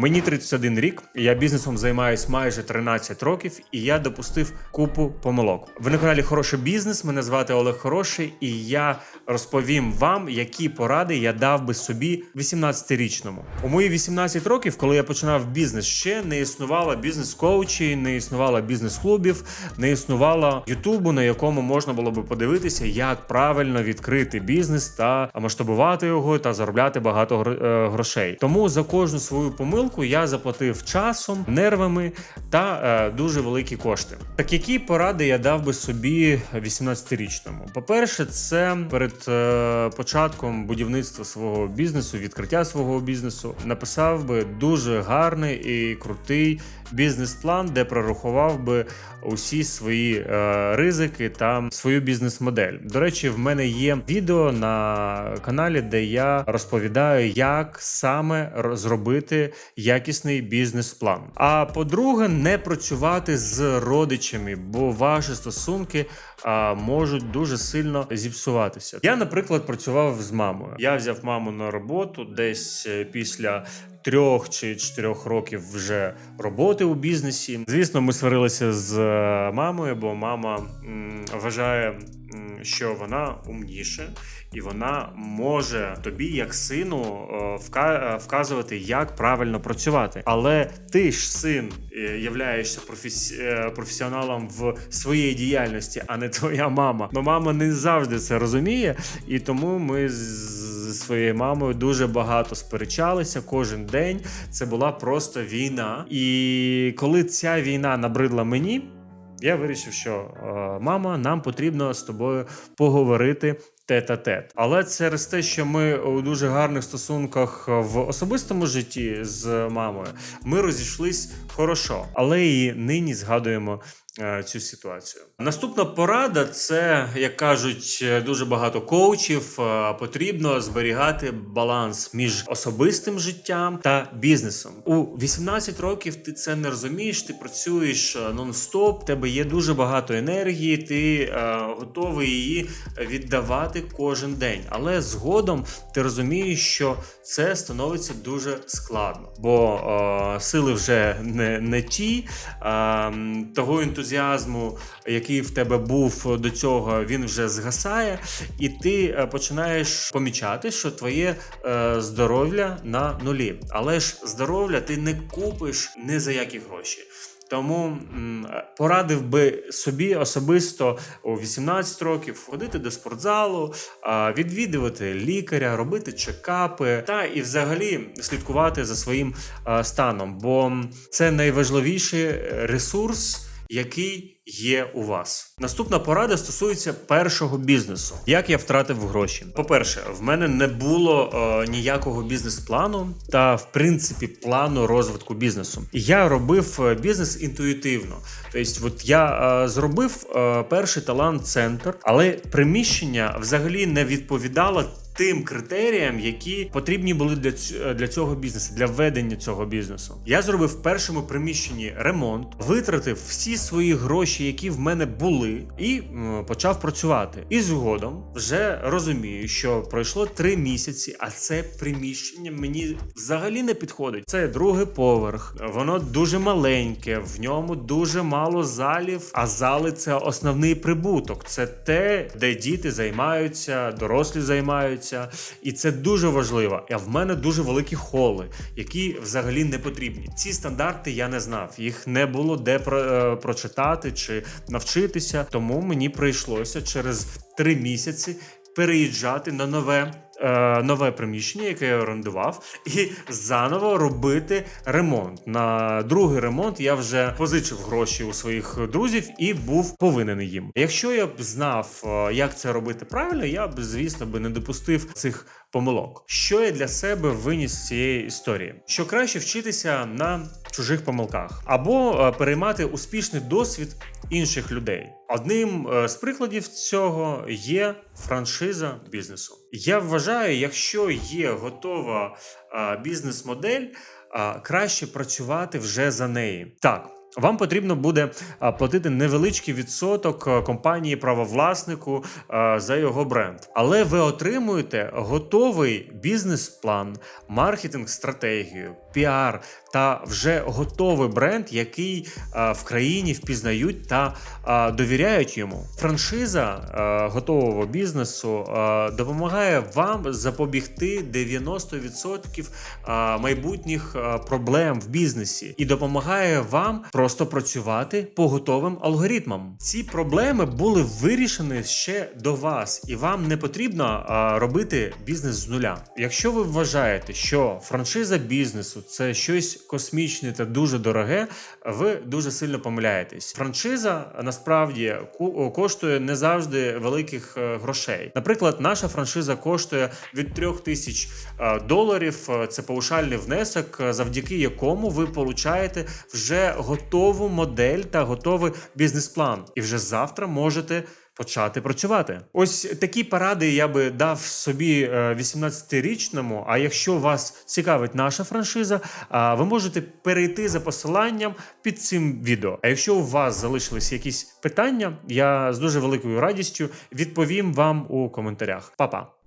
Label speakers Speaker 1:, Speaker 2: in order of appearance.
Speaker 1: Мені 31 рік. Я бізнесом займаюсь майже 13 років, і я допустив купу помилок. Ви на каналі Хороший бізнес. Мене звати Олег Хороший, і я розповім вам, які поради я дав би собі 18-річному. У мої 18 років, коли я починав бізнес, ще не існувало бізнес-коучі, не існувало бізнес-клубів, не існувало Ютубу, на якому можна було би подивитися, як правильно відкрити бізнес та масштабувати його та заробляти багато е, грошей. Тому за кожну свою помилку я заплатив часом, нервами та е, дуже великі кошти. Так які поради я дав би собі 18-річному? По-перше, це перед е, початком будівництва свого бізнесу, відкриття свого бізнесу, написав би дуже гарний і крутий бізнес-план, де прорахував би усі свої е, ризики та свою бізнес-модель. До речі, в мене є відео на каналі, де я розповідаю, як саме ро- зробити якісний бізнес-план. А по-друге, не працювати з родичами, бо ваші стосунки а, можуть дуже сильно зіпсуватися. Я, наприклад, працював з мамою. Я взяв маму на роботу десь е, після. Трьох чи чотирьох років вже роботи у бізнесі. Звісно, ми сварилися з е, мамою, бо мама вважає, що вона умніше, і вона може тобі, як сину, е, е, вказувати, як правильно працювати. Але ти ж син являєшся професіоналом в своїй діяльності, а не твоя мама. Но мама не завжди це розуміє, і тому ми з своєю мамою дуже багато сперечалися кожен день. Це була просто війна. І коли ця війна набридла мені, я вирішив, що е, мама, нам потрібно з тобою поговорити. Тет-а-тет. Але через те, що ми у дуже гарних стосунках в особистому житті з мамою, ми розійшлись хорошо, але і нині згадуємо цю ситуацію. Наступна порада це, як кажуть, е, дуже багато коучів. е, Потрібно зберігати баланс між особистим життям та бізнесом. У 18 років ти це не розумієш. Ти працюєш е, нон-стоп, тебе є дуже багато енергії, ти е, готовий її віддавати кожен день. Але згодом ти розумієш, що це становиться дуже складно, бо е, сили вже не, не ті, е, того ентузіазму, який в тебе був до цього, він вже згасає, і ти е, починаєш помічати, що твоє е, здоров'я на нулі. Але ж здоров'я ти не купиш ні за які гроші. Тому порадив би собі особисто у 18 років ходити до спортзалу, відвідувати лікаря, робити чекапи та і взагалі слідкувати за своїм станом, бо це найважливіший ресурс. Який є у вас? Наступна порада стосується першого бізнесу. Як я втратив гроші? По-перше, в мене не було е, ніякого бізнес-плану та, в принципі, плану розвитку бізнесу. Я робив е, бізнес інтуїтивно. Тобто, от я е, зробив е, перший талант-центр, але приміщення взагалі не відповідало тим критеріям, які потрібні були для, ць- для цього бізнесу, для ведення цього бізнесу. Я зробив в першому приміщенні ремонт, витратив всі свої гроші, які в мене були, і почав працювати. І згодом вже розумію, що пройшло три місяці, а це приміщення мені взагалі не підходить. Це другий поверх, воно дуже маленьке, в ньому дуже мало залів. А зали це основний прибуток. Це те, де діти займаються, дорослі займаються, і це дуже важливо. А в мене дуже великі холи, які взагалі не потрібні. Ці стандарти я не знав. Їх не було де е, прочитати чи навчитися. Тому мені прийшлося через три місяці переїжджати на нове. Е, Нове приміщення, яке я орендував, і заново робити ремонт. На другий ремонт я вже позичив гроші у своїх друзів і був повинен їм. Якщо я б знав, е, як це робити правильно, я б, звісно, би не допустив цих помилок. Що я для себе виніс з цієї історії? Що краще вчитися на чужих помилках або е, переймати успішний досвід інших людей. Одним е, з прикладів цього є франшиза бізнесу. Я вважаю, якщо є готова е, бізнес-модель, краще працювати вже за неї. Так. Вам потрібно буде платити невеличкий відсоток компанії правовласнику за його бренд, але ви отримуєте готовий бізнес-план, маркетинг-стратегію, піар та вже готовий бренд, який в країні впізнають та довіряють йому. Франшиза готового бізнесу допомагає вам запобігти 90% е, майбутніх проблем в бізнесі і допомагає вам просто працювати по готовим алгоритмам. Ці проблеми були вирішені ще до вас, і вам не потрібно робити бізнес з нуля. Якщо ви вважаєте, що франшиза бізнесу це щось космічне та дуже дороге, ви дуже сильно помиляєтесь. Франшиза насправді коштує не завжди великих е, грошей. Наприклад, наша франшиза коштує від 3 тисяч е, доларів. Е, Це паушальний внесок, завдяки якому ви получаєте вже готову модель та готовий бізнес-план. І вже завтра можете почати працювати. Ось такі поради я би дав собі е, 18-річному. А якщо вас цікавить наша франшиза, а, ви можете перейти за посиланням під цим відео. А якщо у вас залишились якісь питання, я з дуже великою радістю відповім вам у коментарях. Па-па!